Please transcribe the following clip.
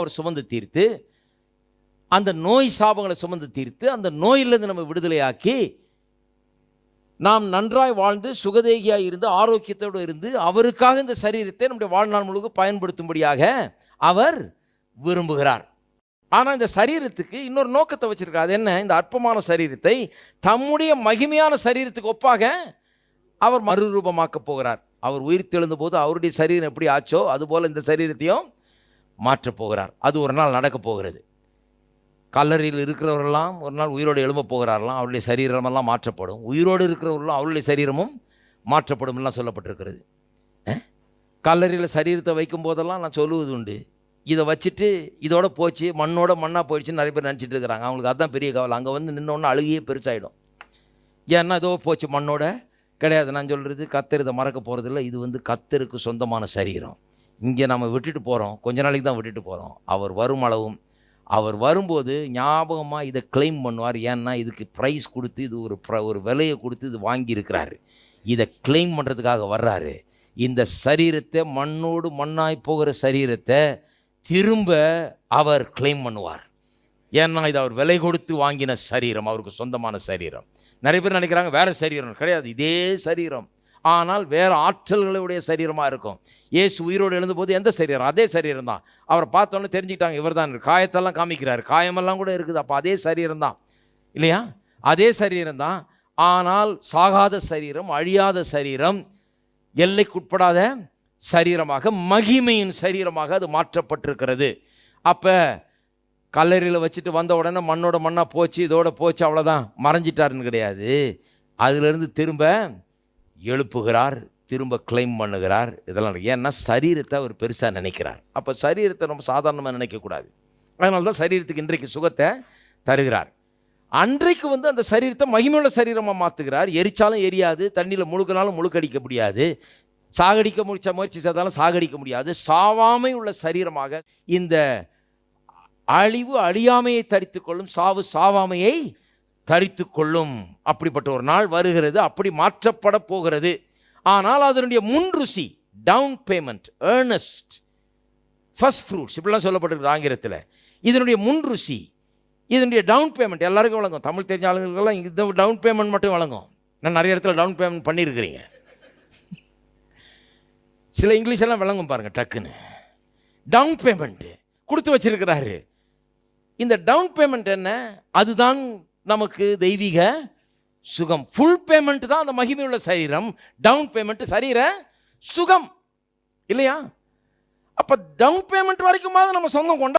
அவர் சுமந்து தீர்த்து அந்த நோய் சாபங்களை சுமந்து தீர்த்து அந்த நோயிலிருந்து நம்ம விடுதலையாக்கி நாம் நன்றாய் வாழ்ந்து சுகதேகியாய் இருந்து ஆரோக்கியத்தோடு இருந்து அவருக்காக இந்த சரீரத்தை நம்முடைய வாழ்நாள் முழுக்க பயன்படுத்தும்படியாக அவர் விரும்புகிறார். ஆனால் இந்த சரீரத்துக்கு இன்னொரு நோக்கத்தை வச்சுருக்கார் அது என்ன? இந்த அற்பமான சரீரத்தை தம்முடைய மகிமையான சரீரத்துக்கு ஒப்பாக அவர் மறுரூபமாக்கப் போகிறார். அவர் உயிர் தெழுந்த போது அவருடைய சரீரம் எப்படி ஆச்சோ அதுபோல் இந்த சரீரத்தையும் மாற்றப் போகிறார். அது ஒரு நாள் நடக்கப் போகிறது. கல்லறையில் இருக்கிறவரெல்லாம் ஒரு நாள் உயிரோடு எழும்ப போகிறாரெல்லாம் அவருடைய சரீரமெல்லாம் மாற்றப்படும். உயிரோடு இருக்கிறவர்களும் அவருடைய சரீரமும் மாற்றப்படும்லாம் சொல்லப்பட்டிருக்கிறது. கல்லறையில் சரீரத்தை வைக்கும் போதெல்லாம் நான் சொல்லுவது உண்டு. இதை வச்சுட்டு இதோட போச்சு மண்ணோட மண்ணாக போயிடுச்சுன்னு நிறைய பேர் நினச்சிட்டு இருக்கிறாங்க. அவங்களுக்கு அதுதான் பெரிய கவலை. அங்கே வந்து நின்னோன்னு அழுகியே பெருசாகிடும் ஏன்னா ஏதோ போச்சு மண்ணோட. கிடையாது நான் சொல்கிறது கத்தர் இதை மறக்க போகிறதில்ல இது வந்து கத்தருக்கு சொந்தமான சரீரம். இங்கே நம்ம விட்டுட்டு போகிறோம் கொஞ்ச நாளைக்கு தான் விட்டுட்டு போகிறோம் அவர் வரும் அளவும் அவர் வரும்போது ஞாபகமாக இதை க்ளைம் பண்ணுவார். ஏன்னா இதுக்கு ப்ரைஸ் கொடுத்து இது ஒரு ப்ர ஒரு விலையை கொடுத்து இது வாங்கியிருக்கிறாரு. இதை க்ளைம் பண்ணுறதுக்காக வர்றாரு. இந்த சரீரத்தை மண்ணோடு மண்ணாய் போகிற சரீரத்தை திரும்ப அவர் க்ளைம் பண்ணுவார். ஏன்னா இது அவர் விலை கொடுத்து வாங்கின சரீரம் அவருக்கு சொந்தமான சரீரம். நிறைய பேர் நினைக்கிறாங்க வேறு சரீரம் கிடையாது இதே சரீரம். ஆனால் வேறு ஆற்றல்களுடைய சரீரமாக இருக்கும். இயேசு உயிரோடு எழுந்தபோது எந்த சரீரம்? அதே சரீரம் தான் அவரை பார்த்தோன்னே தெரிஞ்சுக்கிட்டாங்க இவர் தான் காயத்தெல்லாம் காமிக்கிறார். காயமெல்லாம் கூட இருக்குது. அப்போ அதே சரீரம் தான் இல்லையா? அதே சரீரம் தான் ஆனால் சாகாத சரீரம் அழியாத சரீரம் எல்லைக்குட்படாத சரீரமாக மகிமையின் சரீரமாக அது மாற்றப்பட்டிருக்கிறது. அப்போ கல்லறையில் வச்சுட்டு வந்த உடனே மண்ணோட மண்ணாக போச்சு இதோட போச்சு அவ்வளோதான் மறைஞ்சிட்டாருன்னு கிடையாது. அதிலிருந்து திரும்ப எழுப்புகிறார் திரும்ப கிளைம் பண்ணுகிறார். இதெல்லாம் ஏன்னா சரீரத்தை அவர் பெருசாக நினைக்கிறார். அப்போ சரீரத்தை நம்ம சாதாரணமாக நினைக்கக்கூடாது. அதனால தான் சரீரத்துக்கு இன்றைக்கு சுகத்தை தருகிறார். அன்றைக்கு வந்து அந்த சரீரத்தை மகிமையுள்ள சரீரமாக மாற்றுகிறார் எரிச்சாலும் எரியாது தண்ணியில் முழுக்கினாலும் முழுக்கடிக்க முடியாது. சாகடிக்க முடிச்ச முயற்சி செய்தாலும் சாகடிக்க முடியாது. சாவாமை உள்ள சரீரமாக இந்த அழிவு அழியாமையை தரித்து கொள்ளும் சாவு சாவாமையை தரித்து கொள்ளும் அப்படிப்பட்ட ஒரு நாள் வருகிறது அப்படி மாற்றப்பட போகிறது. ஆனால் அதனுடைய முன் ருசி down payment earnest first fruits இப்படிலாம் சொல்லப்பட்டிருக்கு ஆங்கிலத்தில். இதனுடைய முன் ருசி இதனுடைய டவுன் பேமெண்ட் எல்லாருக்கும் வழங்கும். தமிழ் தெரிஞ்ச ஆளுங்களுக்கெல்லாம் இந்த டவுன் பேமெண்ட் மட்டும் வழங்கும். நான் நிறைய இடத்துல டவுன் பேமெண்ட் பண்ணியிருக்கிறீங்க சில இங்கிலீஷ் எல்லாம் விளங்கும் பாருங்கள் டக்குன்னு. டவுன் பேமெண்ட்டு கொடுத்து வச்சிருக்கிறாரு. இந்த டவுன் பேமெண்ட் என்ன? அதுதான் நமக்கு தெய்வீக சுகம். ஃபுல் பேமெண்ட் தான் அந்த மகிமையுள்ள சரீரம். டவுன் பேமெண்ட் சரீர சுகம். இல்லையா? அப்போ டவுன் பேமெண்ட் வரைக்குமாவது நம்ம சொந்தம் கொண்டா